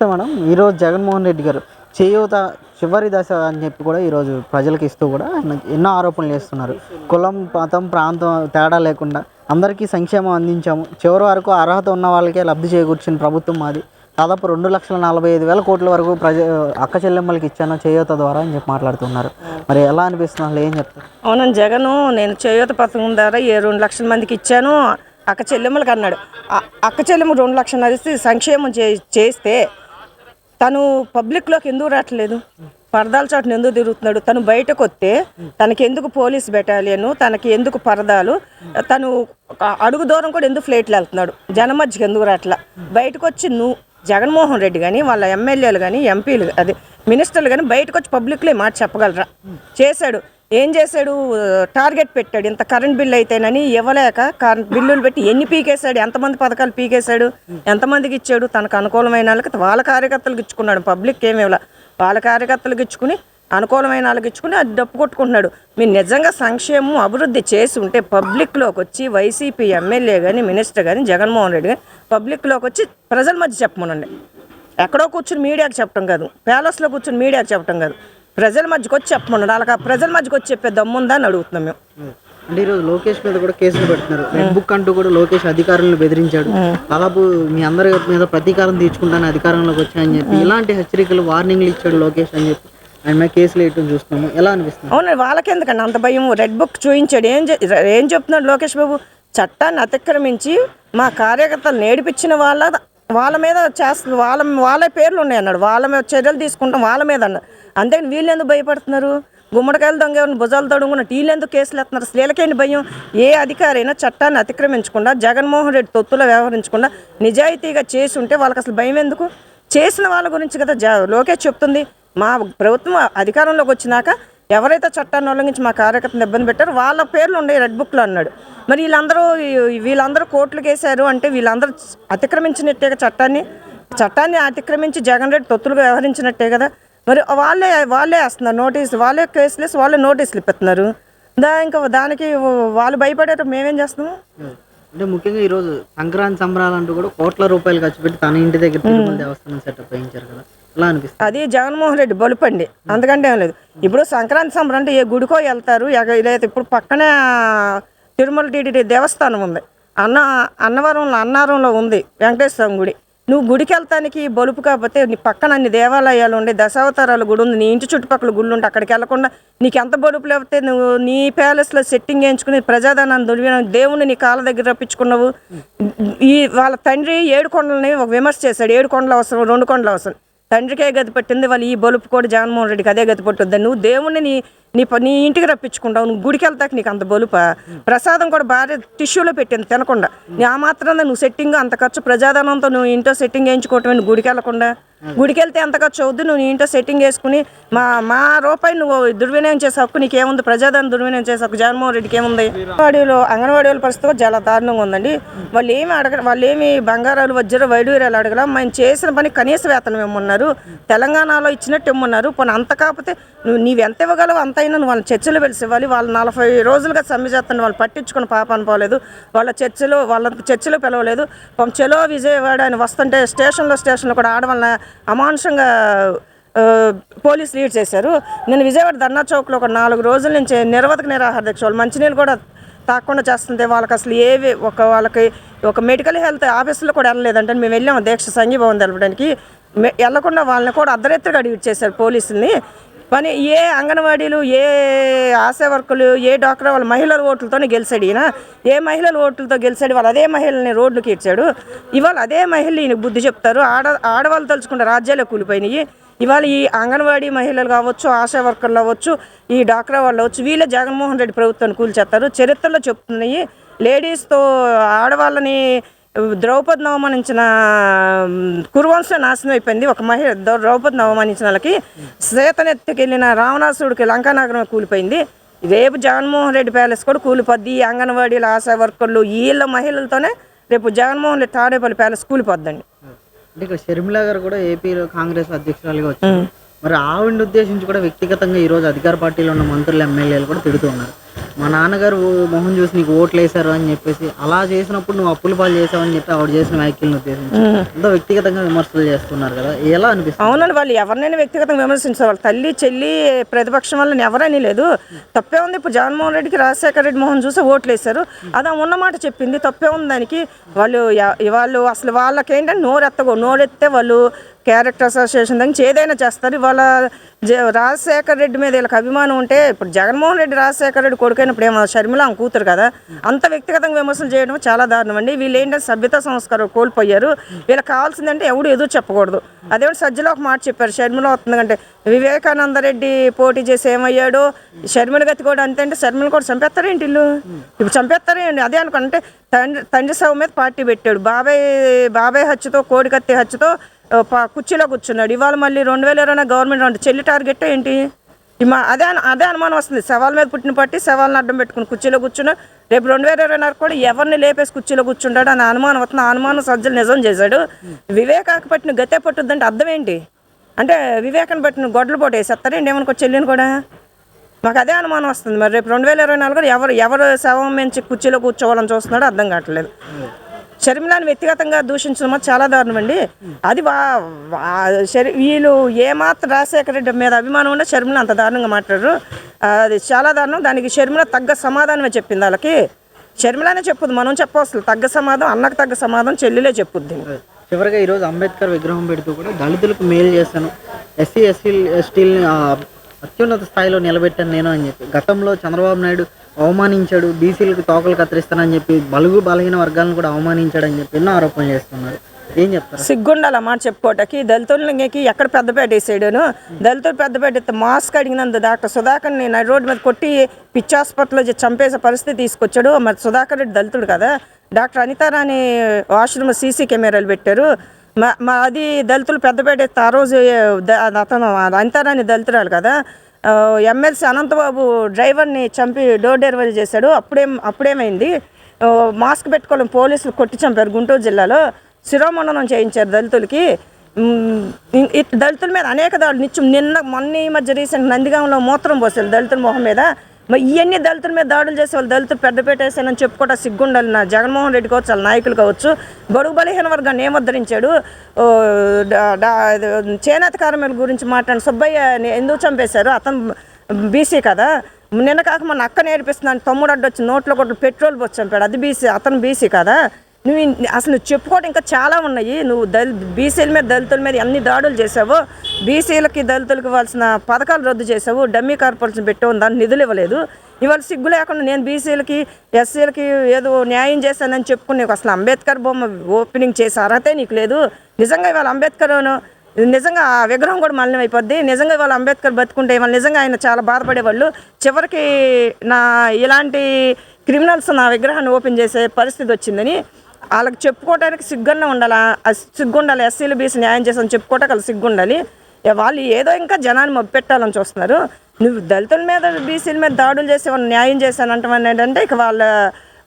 నమస్తే మేడం. ఈరోజు జగన్మోహన్ రెడ్డి గారు చేయూత చివరి దశ అని చెప్పి కూడా ఈరోజు ప్రజలకు ఇస్తూ కూడా ఎన్నో ఆరోపణలు చేస్తున్నారు. కులం మతం ప్రాంతం తేడా లేకుండా అందరికీ సంక్షేమం అందించాము. చివరి వరకు అర్హత ఉన్న వాళ్ళకే లబ్ధి చేకూర్చిన ప్రభుత్వం మాది. దాదాపు రెండు లక్షల నలభై ఐదు వేల కోట్ల వరకు ప్రజ అక్క చెల్లెమ్మలకి ఇచ్చాను చేయూత ద్వారా అని చెప్పి మాట్లాడుతున్నారు. మరి ఎలా అనిపిస్తుంది అసలు? ఏం చెప్తారు? అవునండి జగను నేను చేయూత పథకం ద్వారా ఏ రెండు లక్షల మందికి ఇచ్చాను అక్క చెల్లెమ్మలకి అన్నాడు. అక్క చెల్లెమ్మ రెండు లక్షలు ఇస్తే సంక్షేమం చే చేస్తే తను పబ్లిక్లోకి ఎందుకు రావట్లేదు? పరదాల చాటున ఎందుకు తిరుగుతున్నాడు? తను బయటకు వస్తే తనకి ఎందుకు పోలీస్ బెటాలియను? తనకి ఎందుకు పరదాలు? తను అడుగు దూరం కూడా ఎందుకు ఫ్లైట్లు వెళ్తున్నాడు? జనం మధ్యకి ఎందుకు రావట్లా? బయటకు వచ్చి నువ్వు జగన్మోహన్ రెడ్డి కానీ వాళ్ళ ఎమ్మెల్యేలు కానీ ఎంపీలు అదే మినిస్టర్లు కానీ బయటకు వచ్చి పబ్లిక్లో మాట చెప్పగలరా? చేశాడు. ఏం చేశాడు? టార్గెట్ పెట్టాడు. ఇంత కరెంట్ బిల్ అయితేనని ఇవ్వలేక కరెంట్ బిల్లులు పెట్టి ఎన్ని పీకేశాడు? ఎంతమంది పథకాలు పీకేశాడు? ఎంతమందికి ఇచ్చాడు? తనకు అనుకూలమైన వాళ్ళకి వాళ్ళ కార్యకర్తలకు ఇచ్చుకున్నాడు. పబ్లిక్ ఏమి ఇవ్వలే. వాళ్ళ కార్యకర్తలకు ఇచ్చుకుని అనుకూలమైన వాళ్ళకి ఇచ్చుకుని అది డప్పు కొట్టుకుంటున్నాడు. మీరు నిజంగా సంక్షేమం అభివృద్ధి చేసి ఉంటే పబ్లిక్లోకి వచ్చి వైసీపీ ఎమ్మెల్యే కానీ మినిస్టర్ కానీ జగన్మోహన్ రెడ్డి కానీ పబ్లిక్లోకి వచ్చి ప్రజల మధ్య చెప్పమనండి. ఎక్కడో కూర్చుని మీడియాకి చెప్పడం కాదు. ప్యాలెస్లో కూర్చుని మీడియాకి చెప్పడం కాదు. ప్రజల మధ్యకి వచ్చి చెప్పమన్నాడు వాళ్ళకి ఆ ప్రజల మధ్యకి వచ్చి చెప్పే దమ్ముందా అని అడుగుతున్నాం మేము. అంటే ఈరోజు లోకేష్ మీద కూడా కేసులు పెడుతున్నారు. రెడ్ బుక్ అంటూ కూడా లోకేష్ అధికారులను బెదిరించాడు. దాదాపు మీ అందరి మీద ప్రతీకారం తీర్చుకుంటాను అధికారంలోకి వచ్చాయని చెప్పి ఇలాంటి హెచ్చరికలు వార్నింగ్లు ఇచ్చాడు లోకేష్ అని చెప్పి ఆయన మీద కేసులు వేయటం చూస్తున్నాము. ఎలా అనిపిస్తుంది? అవును వాళ్ళకెందుకండి అంత భయం? రెడ్ బుక్ చూయించాడు. ఏం ఏం చెప్తున్నాడు లోకేష్ బాబు? చట్టాన్ని అతిక్రమించి మా కార్యకర్తలు నేర్పించిన వాళ్ళ వాళ్ళ మీద చేస్తుంది వాళ్ళ వాళ్ళ పేర్లు ఉన్నాయి అన్నాడు వాళ్ళ మీద చర్యలు తీసుకుంటాం వాళ్ళ మీద అన్నాడు. అందుకని వీళ్ళెందుకు భయపడుతున్నారు? గుమ్మడికాయలు దొంగ ఎవరిని భుజాలు తడుగున్న టీలెందుకు కేసులు ఎత్తున్నారు? స్త్రీలకేంటి భయం? ఏ అధికారైనా చట్టాన్ని అతిక్రమించకుండా జగన్మోహన్ రెడ్డి తొత్తులో వ్యవహరించకుండా నిజాయితీగా చేసి ఉంటే వాళ్ళకి అసలు భయం ఎందుకు? చేసిన వాళ్ళ గురించి కదా జ లోకేష్ చెప్తుంది. మా ప్రభుత్వం అధికారంలోకి వచ్చినాక ఎవరైతే చట్టాన్ని ఉల్లంఘించి మా కార్యకర్తను ఇబ్బంది పెట్టారో వాళ్ళ పేర్లు ఉన్నాయి రెడ్ బుక్లో అన్నాడు. మరి వీళ్ళందరూ వీళ్ళందరూ కోర్టులకు వేశారు అంటే వీళ్ళందరూ అతిక్రమించినట్టే చట్టాన్ని? చట్టాన్ని అతిక్రమించి జగన్ రెడ్డి తొత్తులుగా వ్యవహరించినట్టే కదా? మరి వాళ్ళే వాళ్ళే వేస్తున్నారు నోటీస్ వాళ్ళే కేసులు వాళ్ళే నోటీసులు ఇప్పుతున్నారు దా ఇంకా దానికి వాళ్ళు భయపడేట మేమేం చేస్తున్నాము? అంటే ముఖ్యంగా ఈరోజు సంక్రాంతి సంబరాలు అంటూ కూడా కోట్ల రూపాయలు ఖర్చు పెట్టి తన ఇంటి దగ్గర తిరుమల దేవస్థానం సెటప్ వేయించారు కదా. ఎలా అనిపిస్తుంది. అది జగన్మోహన్ రెడ్డి బలుపండి. అందుకంటే ఏం లేదు. ఇప్పుడు సంక్రాంతి సంబరం అంటే ఏ గుడికో వెళ్తారు లేదా ఇప్పుడు పక్కనే తిరుమల టీటీడీ దేవస్థానం ఉంది. అన్న అన్నవరంలో అన్నారంలో ఉంది వెంకటేశ్వరం గుడి. నువ్వు గుడికి వెళ్తానికి బలుపు కాకపోతే నీ పక్కన అన్ని దేవాలయాలు ఉండే దశావతారాల గుడి ఉంది నీ ఇంటి చుట్టుపక్కల గుళ్ళు ఉంటే అక్కడికి వెళ్ళకుండా నీకు ఎంత బలుపు లేకపోతే నువ్వు నీ ప్యాలెస్లో సెట్టింగ్ వేయించుకుని ప్రజాధనాన్ని దొరికిన దేవుని నీ కాళ్ళ దగ్గర రప్పించుకున్నావు. ఈ వాళ్ళ తండ్రి ఏడు కొండలని ఒక విమర్శ చేశాడు. ఏడు కొండలు అవసరం రెండు కొండలు అవసరం. తండ్రికే గతి పట్టింది వాళ్ళు ఈ బలుపు కూడా జగన్మోహన్ రెడ్డికి అదే గతి పట్టుద్ది. నువ్వు దేవుణ్ణి నీ నీ నీ ఇంటికి రప్పించుకుంటావు నువ్వు గుడికి వెళ్తాక నీకు అంత బలుప. ప్రసాదం కూడా భార్య టిష్యూలో పెట్టింది తినకుండా. నీ ఆ మాత్రం నువ్వు సెట్టింగ్ అంత ఖర్చు ప్రజాధనంతో నువ్వు ఇంట్లో సెట్టింగ్ వేయించుకోవటం నువ్వు గుడికి వెళ్ళకుండా. గుడికి వెళ్తే ఎంత ఖర్చు అవుద్ది నువ్వు నీ ఇంట్లో సెట్టింగ్ వేసుకుని మా మా రూపాయి నువ్వు దుర్వినియోగం చేసే హక్కు నీకేముంది? ప్రజాధనం దుర్వినియోగం చేసే హక్కు జగన్మోహన్ రెడ్డికి ఏముంది? అంగన్వాడీలో అంగన్వాడీ వాళ్ళ పరిస్థితి కూడా చాలా దారుణంగా ఉందండి. వాళ్ళు ఏమి అడగ వాళ్ళు ఏమి బంగారాలు వజ్ర వైడూర్యాలు అడగల. మేము చేసిన పని కనీస వేతనం ఇమ్మన్నారు. తెలంగాణలో ఇచ్చినట్టు ఇమ్మన్నారు. పోనీ అంత కాకపోతే నువ్వు నీవెంత ఇవ్వగలవు అంత అయినా వాళ్ళ చర్చలు వెలిసి ఇవ్వాలి. వాళ్ళు నలభై రోజులుగా సమ్మె చేస్తాను వాళ్ళు పట్టించుకుని పాప పోలేదు. వాళ్ళ చర్చలో వాళ్ళ చర్చలో పిలవలేదు. చెలో విజయవాడ అని వస్తుంటే స్టేషన్లో స్టేషన్లో కూడా ఆడవాళ్ళ అమానుషంగా పోలీస్ లీడ్ చేశారు. నేను విజయవాడ ధర్నా చౌక్లో ఒక నాలుగు రోజుల నుంచి నిరవధిక నిరాహార దీక్ష వాళ్ళు మంచినీళ్ళు కూడా తాకుండా చేస్తుంటే వాళ్ళకి అసలు ఏవి ఒక వాళ్ళకి ఒక మెడికల్ హెల్త్ ఆఫీసులో కూడా వెళ్ళలేదంటే మేము వెళ్ళాము దీక్ష సంఘీభావం తెలపడానికి. వెళ్ళకుండా వెళ్ళకుండా వాళ్ళని కూడా అర్ధరాత్రిగా అడిగి చేశారు పోలీసుల్ని. పని ఏ అంగన్వాడీలు ఏ ఆశా వర్కులు ఏ డాక్టర్ వాళ్ళ మహిళల ఓట్లతోనే గెలిచాడు ఈయన. ఏ మహిళల ఓట్లతో గెలిచాడు వాళ్ళు అదే మహిళల్ని రోడ్డుకి ఇచ్చాడు ఇవాళ అదే మహిళలు ఈయనకు బుద్ధి చెప్తారు. ఆడ ఆడవాళ్ళు తలుచుకుంటే రాజ్యాలే కూలిపోయినాయి. ఇవాళ ఈ అంగన్వాడీ మహిళలు కావచ్చు ఆశా వర్కర్లు అవ్వచ్చు ఈ డాక్టర్ వాళ్ళు అవ్వచ్చు వీళ్ళే జగన్మోహన్ రెడ్డి ప్రభుత్వాన్ని కూల్చేస్తారు. చరిత్రలో చెప్తున్నాయి లేడీస్తో ఆడవాళ్ళని ద్రౌపదిని అవమానించిన కురువంశం నాశనం అయిపోయింది. ఒక మహిళ ద్రౌ- ద్రౌపదిని అవమానించిన వాళ్ళకి సీతనెత్తుకెళ్ళిన రావణాసుడికి లంకానగరం కూలిపోయింది. రేపు జగన్మోహన్ రెడ్డి ప్యాలెస్ కూడా కూలిపోద్ది. అంగన్వాడీల ఆశా వర్కర్లు వీళ్ళ మహిళలతోనే రేపు జగన్మోహన్ రెడ్డి తాడేపల్లి ప్యాలెస్ కూలిపోద్దండి. అంటే ఇక్కడ షర్మిల గారు కూడా ఏపీలో కాంగ్రెస్ అధ్యక్షురాలుగా వచ్చారు. మరి ఆవిడని ఉద్దేశించి కూడా వ్యక్తిగతంగా ఈ రోజు అధికార పార్టీలో ఉన్న మంత్రులు ఎమ్మెల్యేలు కూడా తిడుతూ ఉన్నారు. మా నాన్నగారు మొహం చూసి నీకు ఓట్లు వేశారు అని చెప్పేసి అలా చేసినప్పుడు నువ్వు అప్పుల పాలు చేసావు అని చెప్పి ఆవిడ చేసిన వ్యాఖ్యలను ఉద్దేశించి ఎంతో వ్యక్తిగతంగా విమర్శలు చేస్తున్నారు కదా ఎలా అనిపిస్తుంది? అవునండి వాళ్ళు ఎవరినైనా వ్యక్తిగతంగా విమర్శించారు వాళ్ళ తల్లి చెల్లి ప్రతిపక్షం వాళ్ళని ఎవరని లేదు. తప్పే ఉంది ఇప్పుడు జగన్మోహన్ రెడ్డికి రాజశేఖర రెడ్డి మోహన్ చూసి ఓట్లు వేశారు అది ఉన్నమాట చెప్పింది తప్పే ఉంది దానికి. వాళ్ళు వాళ్ళు అసలు వాళ్ళకి ఏంటంటే నోరెత్తగో నోరెత్తే వాళ్ళు క్యారెక్టర్ అసోసియేషన్ దగ్గర ఏదైనా చేస్తారు. ఇవాళ జ రెడ్డి మీద వీళ్ళకి అభిమానం ఉంటే ఇప్పుడు జగన్మోహన్ రెడ్డి రాజశేఖర్ రెడ్డి కొడుకైనప్పుడు ఏమో షర్మిల ఆమె కూతురు కదా అంత వ్యక్తిగతంగా విమర్శలు చేయడం చాలా దారుణం అండి. వీళ్ళు ఏంటంటే సభ్యత సంస్కారం కోల్పోయారు. వీళ్ళకి కావాల్సిందంటే ఎవడు ఎదురు చెప్పకూడదు. అదేమిటి సజ్జలో ఒక మాట చెప్పారు. షర్మిల వస్తుందంటే వివేకానంద రెడ్డి పోటీ చేసి ఏమయ్యాడు? షర్మిల గతి కూడా అంతే అంటే షర్మిల కూడా చంపేస్తారేంటి ఇల్లు ఇప్పుడు చంపేస్తారేంటి అదే అనుకుంటే తండ్రి తండ్రి సభ మీద పార్టీ పెట్టాడు. బాబాయ్ బాబాయ్ హత్యతో కోడికత్తి హత్యతో కుర్చీలో కూర్చున్నాడు. ఇవాళ మళ్ళీ రెండు వేల ఇరవై గవర్నమెంట్ అంటే చెల్లి టార్గెట్ ఏంటి? మా అదే అదే అనుమానం వస్తుంది. సవాల్ మీద పుట్టిన పట్టి సవాల్ని అడ్డం పెట్టుకుని కుర్చీలో కూర్చున్నాడు రేపు రెండు వేల ఇరవై నాలుగు కూడా ఎవరిని లేపేసి కుర్చీలో కూర్చుంటాడు అని అనుమానం వస్తుంది. అనుమానం సజ్జలు నిజం చేశాడు. వివేకాకు పట్టిన గతే పట్టుద్దంటే అర్థం ఏంటి? అంటే వివేకాన్ని పట్టిన గొడ్డలు పోటీ వేసేస్తారేంటి ఏమనుకో చెల్లిని కూడా? మాకు అదే అనుమానం వస్తుంది. మరి రేపు రెండు వేల ఇరవై నాలుగు ఎవరు ఎవరు శవం మించి కుర్చీలో కూర్చోవాలని చూస్తున్నాడో అర్థం కావట్లేదు. షర్మిలాని వ్యక్తిగతంగా దూషించడం చాలా దారుణం అండి. అది వా వీళ్ళు ఏమాత్రం రాజశేఖర రెడ్డి మీద అభిమానం ఉంటే షర్మిల అంత దారుణంగా మాట్లాడరు. అది చాలా దారుణం. దానికి షర్మిల తగ్గ సమాధానమే చెప్పింది వాళ్ళకి. షర్మిలానే చెప్పుద్ది. మనం చెప్పవసలు. తగ్గ సమాధానం అన్నకు తగ్గ సమాధానం చెల్లిలే చెప్పుద్ది. చివరిగా ఈరోజు అంబేద్కర్ విగ్రహం పెడుతూ కూడా దళితులకు మేలు చేశాను. ఎస్సీ ఎస్సీ ఎస్టీలని అత్యున్నత స్థాయిలో నిలబెట్టాను నేను అని చెప్పి. గతంలో చంద్రబాబు నాయుడు అవమానించాడు బీసీలకు తోకలు కత్తిరిస్తానని చెప్పి బలుగు బలహీన వర్గాలను కూడా అవమానించాడని చెప్పి ఎన్నో ఆరోపణలు చేస్తున్నారు. ఏం చెప్తారు? సిగ్గుండాలి మాట చెప్పుకోవటానికి దళితులకి ఎక్కడ పెద్దపేట వేసాడును దళితులు పెద్దపేట మాస్క్ అడిగినందు డాక్టర్ సుధాకర్ని నేను రోడ్డు మీద కొట్టి పిచ్చి హాస్పిటల్లో చంపేసే పరిస్థితి తీసుకొచ్చాడు. మరి సుధాకర్ రెడ్డి దళితుడు కదా. డాక్టర్ అనితారాని వాష్రూమ్ సీసీ కెమెరాలు పెట్టారు. మా మా అది దళితులు పెద్దపేట ఎత్తే ఆ రోజు అతను అనితారాని దళితురాలు కదా. ఎమ్మెల్సీ అనంతబాబు డ్రైవర్ని చంపి డోర్ డెలివరీ చేశాడు. అప్పుడేం అప్పుడేమైంది? మాస్క్ పెట్టుకోవడం పోలీసులు కొట్టి చంపారు గుంటూరు జిల్లాలో. శిరోమండనం చేయించారు దళితులకి. ఇట్ దళితుల మీద అనేక దాడులు. నిత్యం నిన్న మొన్న ఈ మధ్య రీసెంట్ నందిగాంలో మూత్రం పోసారు దళితుల మొహం మీద. మరి ఇవన్నీ దళితుల మీద దాడులు చేసే వాళ్ళు దళితులు పెద్దపేట పెట్టేసానని చెప్పుకోవటం సిగ్గుండాలి నా జగన్మోహన్ రెడ్డి కావచ్చు వాళ్ళ నాయకులు కావచ్చు. బడుగు బలహీన వర్గాన్ని ఏముద్ధరించాడు చేనేత కార్మికుల గురించి మాట్లాడిన సుబ్బయ్య ఎందుకు చంపేశారు? అతను బీసీ కదా. నిన్న కాక మన అక్క నేర్పిస్తున్నాను తమ్ముడు అడ్డొచ్చి నోట్లో కొట్టు పెట్రోల్ పోసి చంపాడు. అది బీసీ అతను బీసీ కదా. నువ్వు అసలు నువ్వు చెప్పుకోవడం ఇంకా చాలా ఉన్నాయి. నువ్వు దళి బీసీల మీద దళితుల మీద ఎన్ని దాడులు చేసావో బీసీలకి దళితులకు ఇవ్వాల్సిన పథకాలు రద్దు చేసావు డమ్మీ కార్పొరేషన్ పెట్టావు దాన్ని నిధులు ఇవ్వలేదు. ఇవాళ సిగ్గు లేకుండా నేను బీసీలకి ఎస్సీలకి ఏదో న్యాయం చేశానని చెప్పుకుని నీకు అసలు అంబేద్కర్ బొమ్మ ఓపెనింగ్ చేసే అర్హతే నీకు లేదు. నిజంగా ఇవాళ అంబేద్కర్ నిజంగా ఆ విగ్రహం కూడా మలినం అయిపోద్ది. నిజంగా ఇవాళ అంబేద్కర్ బతుకుంటే ఇవాళ నిజంగా ఆయన చాలా బాధపడేవాళ్ళు. చివరికి నా ఇలాంటి క్రిమినల్స్ నా విగ్రహాన్ని ఓపెన్ చేసే పరిస్థితి వచ్చిందని వాళ్ళకి చెప్పుకోవడానికి సిగ్గన్న ఉండాలా? సిగ్గు ఉండాలి ఎస్సీలు బీసీ న్యాయం చేసాను చెప్పుకోవటానికి వాళ్ళు సిగ్గు ఉండాలి వాళ్ళు ఏదో ఇంకా జనాన్ని మొప్పెట్టాలని చూస్తున్నారు. నువ్వు దళితుల మీద బీసీల మీద దాడులు చేసి వాళ్ళని న్యాయం చేశానంటే ఏంటంటే ఇక వాళ్ళ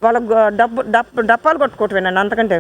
వాళ్ళ డబ్బు డప్పు డప్పాలు కొట్టుకోవటమేనండి అంతకంటే.